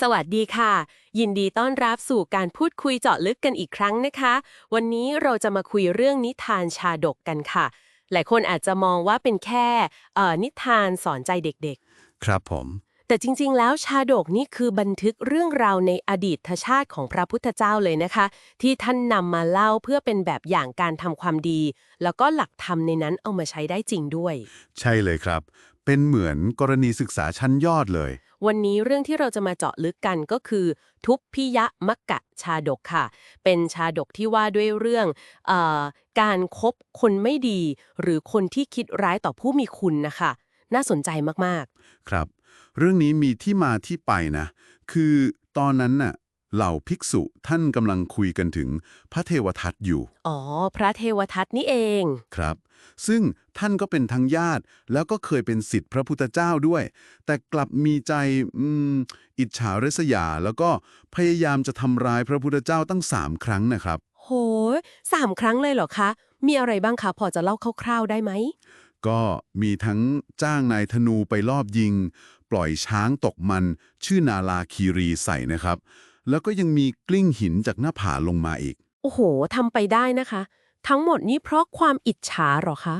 สวัสดีค่ะ ยินดีต้อนรับสู่การพูดคุยเจาะลึกกันอีกครั้งนะคะ วันนี้เราจะมาคุยเรื่องนิทานชาดกกันค่ะ หลายคนอาจจะมองว่าเป็นแค่เอ่อนิทานสอนใจเด็กครับผมๆแต่จริงๆ แล้วชาดกนี่คือบันทึกเรื่องราวในอดีตชาติของพระพุทธเจ้าเลยนะคะ ที่ท่านนำมาเล่าเพื่อเป็นแบบอย่างการทำความดี แล้วก็หลักธรรมในนั้นเอามาใช้ได้จริงด้วย ใช่เลยครับ เป็นเหมือนกรณีศึกษาชั้นยอดเลย วันนี้เรื่องที่เราจะมาเจาะลึกกันก็คือ ทุพพิยะมักกะชาดกค่ะ เป็นชาดกที่ว่าด้วยเรื่องเออการคบคนไม่ดี หรือคนที่คิดร้ายต่อผู้มีคุณนะคะ น่าสนใจมากครับ เรื่องนี้มีที่มาที่ไปนะ คือตอนนั้นน่ะ เหล่าภิกษุท่านกำลังคุยกันถึงพระเทวทัตอยู่ๆอ๋อ พระเทวทัตนี่เอง ครับ ซึ่งท่านก็เป็นทั้งญาติ แล้วก็เคยเป็นสิทธิพระพุทธเจ้าด้วย แต่กลับมีใจอืมอิจฉาริษยา แล้วก็พยายามจะทำร้ายพระพุทธเจ้าตั้งสามครั้งนะครับ โหสามครั้งเลยเหรอคะ มีอะไรบ้างคะ พอจะเล่าคร่าวๆได้ไหม ก็มีทั้งจ้างนายธนูไปลอบยิง ปล่อยช้างตกมัน ชื่อนาลาคีรีใส่นะครับ แล้วก็ยังมีกลิ้งหินจากหน้าผาลงมาอีก โอ้โหทำไปได้นะคะ ทั้งหมดนี้เพราะความอิจฉาเหรอคะ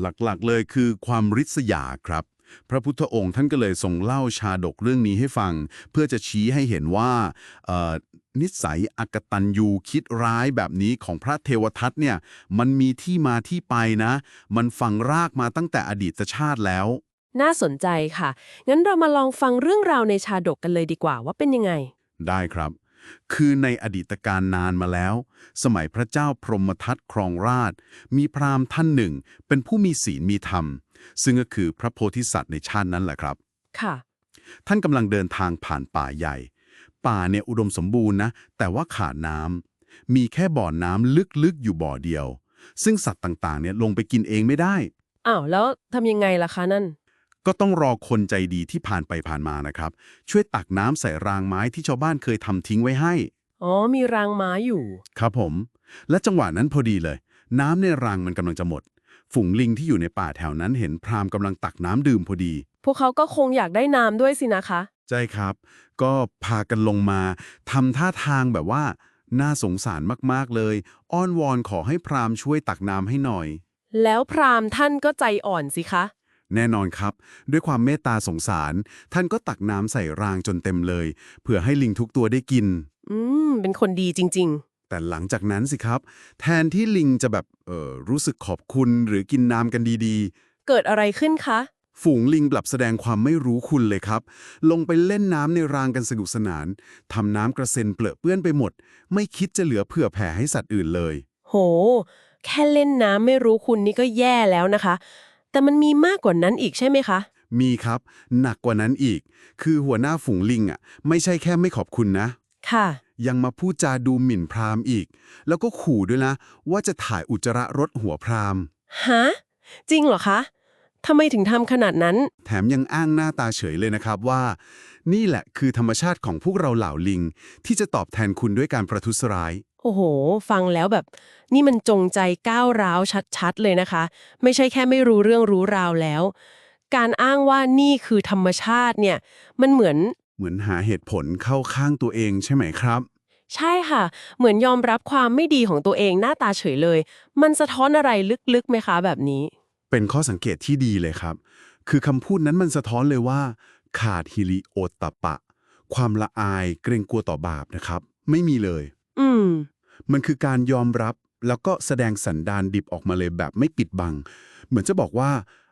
หลักๆเลยคือความริษยาครับ พระพุทธองค์ท่านก็เลยทรงเล่าชาดกเรื่องนี้ให้ฟัง เพื่อจะชี้ให้เห็นว่าเอ่อนิสัยอกตันยูคิดร้ายแบบนี้ของพระเทวทัตเนี่ย มันมีที่มาที่ไปนะ มันฝังรากมาตั้งแต่อดีตชาติแล้ว น่าสนใจค่ะ งั้นเรามาลองฟังเรื่องราวในชาดกกันเลยดีกว่าว่าเป็นยังไง ได้ครับ คือในอดีตการนานมาแล้ว สมัยพระเจ้าพรหมทัตครองราช มีพราหมณ์ท่านหนึ่ง เป็นผู้มีศีลมีธรรม ซึ่งก็คือพระโพธิสัตว์ในชาตินั้นแหละครับ ค่ะ ท่านกำลังเดินทางผ่านป่าใหญ่ ป่าเนี่ยอุดมสมบูรณ์นะ แต่ว่าขาดน้ำมีแค่บ่อน้ำลึกๆ อยู่บ่อเดียว ซึ่งสัตว์ต่างๆ เนี่ยลงไปกินเองไม่ได้ อ้าวแล้วทำยังไงล่ะคะนั่น ก็ต้องรอคนใจดีที่ผ่านไปผ่านมานะครับ ช่วยตักน้ำใส่รางไม้ที่ชาวบ้านเคยทำทิ้งไว้ให้ อ๋อ มีรางม้าอยู่ ครับผม และจังหวะนั้นพอดีเลย น้ำในรางมันกำลังจะหมด ฝูงลิงที่อยู่ในป่าแถวนั้นเห็นพราหมณ์กำลังตักน้ำดื่มพอดี พวกเขาก็คงอยากได้น้ำด้วยสินะคะ ใช่ครับ ก็พากันลงมาทำท่าทางแบบว่า น่าสงสารมากๆเลย อ้อนวอนขอให้พราหมณ์ช่วยตักน้ำให้หน่อย แล้วพราหมณ์ท่านก็ใจอ่อนสิคะ แน่นอนครับ ด้วยความเมตตาสงสาร ท่านก็ตักน้ำใส่รางจนเต็มเลย เพื่อให้ลิงทุกตัวได้กิน อืม เป็นคนดีจริงแต่หลังจากนั้นสิครับ แทนที่ลิงจะแบบเออรู้สึกขอบคุณหรือกินน้ำกันดีๆเกิดอะไรขึ้นคะ ๆ ฝูงลิงกลับแสดงความไม่รู้คุณเลยครับ ลงไปเล่นน้ำในรางกันสนุกสนานทำน้ำกระเซ็นเปลอะเปื้อนไปหมด ไม่คิดจะเหลือเผื่อแผ่ให้สัตว์อื่นเลย โห แค่เล่นน้ำไม่รู้คุณนี่ก็แย่แล้วนะคะ แต่มันมีมากกว่านั้นอีกใช่ไหมคะ มีครับ หนักกว่านั้นอีก คือหัวหน้าฝูงลิงอะ ไม่ใช่แค่ไม่ขอบคุณนะ ค่ะ ยังมาพูดจาดูหมิ่นพราหมณ์อีก แล้วก็ขู่ด้วยนะ ว่าจะถ่ายอุจจาระรถหัวพราหมณ์ฮะจริงเหรอคะทำไมถึงทำขนาดนั้น แถมยังอ้างหน้าตาเฉยเลยนะครับว่า นี่แหละคือธรรมชาติของพวกเราเหล่าลิง ที่จะตอบแทนคุณด้วยการประทุษร้าย โอ้โห ฟังแล้วแบบ นี่มันจงใจก้าวร้าวชัดๆเลยนะคะ ไม่ใช่แค่ไม่รู้เรื่องรู้ราวแล้ว การอ้างว่านี่คือธรรมชาติเนี่ย มันเหมือน เหมือนหาเหตุผลเข้าข้างตัวเองใช่ไหมครับ ใช่ค่ะ เหมือนยอมรับความไม่ดีของตัวเองหน้าตาเฉยเลย มันสะท้อนอะไรลึกๆไหมคะ แบบนี้ เป็นข้อสังเกตที่ดีเลยครับ คือคำพูดนั้นมันสะท้อนเลยว่า ขาดฮิริโอตตปปะ ความละอายเกรงกลัวต่อบาปนะครับ ไม่มีเลย อืม มันคือการยอมรับแล้วก็แสดงสันดานดิบออกมาเลยแบบไม่ปิดบัง เหมือนจะบอกว่า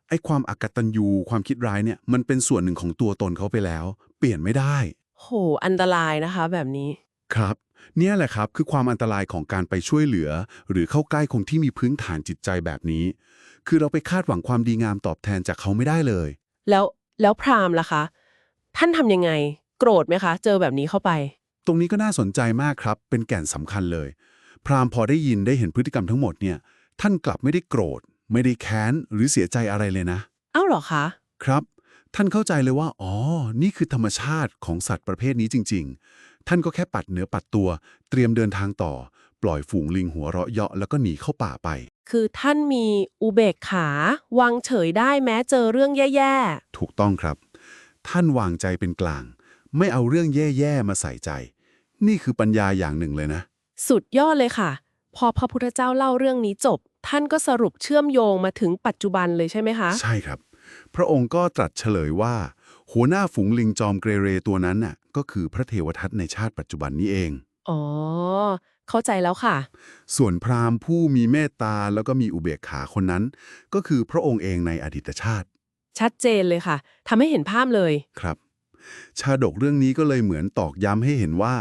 ไอ้ความอกตัญญูความคิดร้ายเนี่ยมันเป็นส่วนหนึ่งของตัวตนเขาไปแล้ว เปลี่ยนไม่ได้ โห อันตรายนะคะ แบบนี้ ครับ เนี่ยแหละครับคือความอันตรายของการไปช่วยเหลือ หรือเข้าใกล้คนที่มีพื้นฐานจิตใจแบบนี้ คือเราไปคาดหวังความดีงามตอบแทนจากเขาไม่ได้เลย แล้วแล้วพราหมณ์ล่ะคะ ท่านทำยังไง โกรธไหมคะ เจอแบบนี้เข้าไป ตรงนี้ก็น่าสนใจมากครับ เป็นแก่นสำคัญเลย พราหมณ์พอได้ยินได้เห็นพฤติกรรมทั้งหมดเนี่ย ท่านกลับไม่ได้โกรธ ไม่ได้แค้น หรือเสียใจอะไรเลยนะ เอ้าเหรอคะ ครับ ท่านเข้าใจเลยว่า อ๋อ นี่คือธรรมชาติของสัตว์ประเภทนี้จริง ๆ ท่านก็แค่ปัดเนื้อปัดตัว เตรียมเดินทางต่อ ปล่อยฝูงลิงหัวเราะเยาะแล้วก็หนีเข้าป่าไป คือท่านมีอุเบกขาวางเฉยได้แม้เจอเรื่องแย่ถูกต้องครับ ท่านวางใจเป็นกลาง ไม่เอาเรื่องแย่ๆมาใส่ใจ นี่คือปัญญาอย่างหนึ่งเลยนะ สุดยอดเลยค่ะ พอพระพุทธเจ้าเล่าเรื่องนี้จบ ท่านก็สรุปเชื่อมโยงมาถึงปัจจุบันเลยใช่ไหมคะ ใช่ครับ พระองค์ก็ตรัสเฉลยว่า หัวหน้าฝูงลิงจอมเกเรเรตัวนั้นน่ะก็คือพระเทวทัตในชาติปัจจุบันนี้เอง อ๋อ เข้าใจแล้วค่ะ ส่วนพราหมณ์ผู้มีเมตตาแล้วก็มีอุเบกขาคนนั้น ก็คือพระองค์เองในอดีตชาติ ชัดเจนเลยค่ะทำให้เห็นภาพเลย ครับ ชาดกเรื่องนี้ก็เลยเหมือนตอกย้ำให้เห็นว่า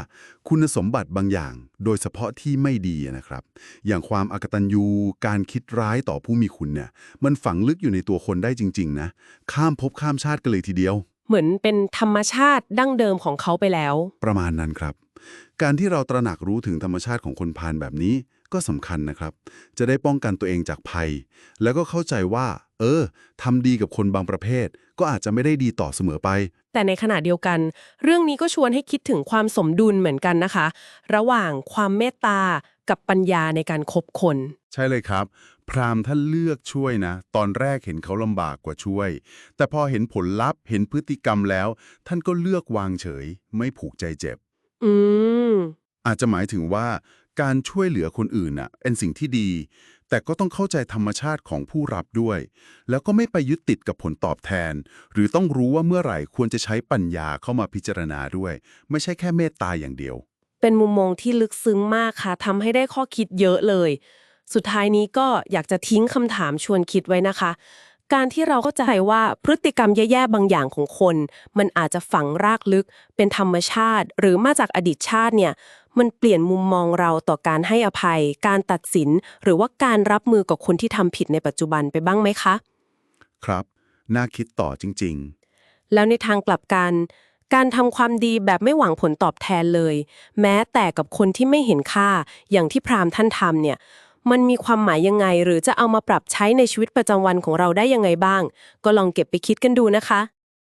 คุณสมบัติบางอย่าง โดยเฉพาะที่ไม่ดีนะครับ อย่างความอากตันยูการคิดร้ายต่อผู้มีคุณเนี่ย มันฝังลึกอยู่ในตัวคนได้จริง ๆ นะ ข้ามภพข้ามชาติกันเลยทีเดียว เหมือนเป็นธรรมชาติดั้งเดิมของเขาไปแล้ว ประมาณนั้นครับ การที่เราตระหนักรู้ถึงธรรมชาติของคนพาลแบบนี้ ก็สำคัญนะครับ จะได้ป้องกันตัวเองจากภัย แล้วก็เข้าใจว่า เออทำดีกับคนบางประเภท ก็อาจจะไม่ได้ดีต่อเสมอไป แต่ในขณะเดียวกัน เรื่องนี้ก็ชวนให้คิดถึงความสมดุลเหมือนกันนะคะ ระหว่างความเมตตากับปัญญาในการคบคน ใช่เลยครับ พราหมณ์ท่านเลือกช่วยนะ ตอนแรกเห็นเขาลำบากกว่าช่วย แต่พอเห็นผลลัพธ์ เห็นพฤติกรรมแล้ว ท่านก็เลือกวางเฉย ไม่ผูกใจเจ็บ อืมอาจจะหมายถึงว่า การช่วยเหลือคนอื่นน่ะเป็นสิ่งที่ดี แต่ก็ต้องเข้าใจธรรมชาติของผู้รับด้วย แล้วก็ไม่ไปยึดติดกับผลตอบแทน หรือต้องรู้ว่าเมื่อไหร่ควรจะใช้ปัญญาเข้ามาพิจารณาด้วย ไม่ใช่แค่เมตตาอย่างเดียว เป็นมุมมองที่ลึกซึ้งมากค่ะทำให้ได้ข้อคิดเยอะเลย สุดท้ายนี้ก็อยากจะทิ้งคำถามชวนคิดไว้นะคะ การที่เราเข้าใจว่าพฤติกรรมแย่ๆบางอย่างของคน มันอาจจะฝังรากลึกเป็นธรรมชาติ หรือมาจากอดีตชาติเนี่ยมันเปลี่ยนมุมมองเราต่อการให้อภัย การตัดสิน หรือว่าการรับมือกับคนที่ทำผิดในปัจจุบันไปบ้างไหมคะ ครับ น่าคิดต่อจริงๆ แล้วในทางกลับกัน การทำความดีแบบไม่หวังผลตอบแทนเลย แม้แต่กับคนที่ไม่เห็นค่าอย่างที่พราหมณ์ท่านทำเนี่ย มันมีความหมายยังไง หรือจะเอามาปรับใช้ในชีวิตประจำวันของเราได้ยังไงบ้าง ก็ลองเก็บไปคิดกันดูนะคะ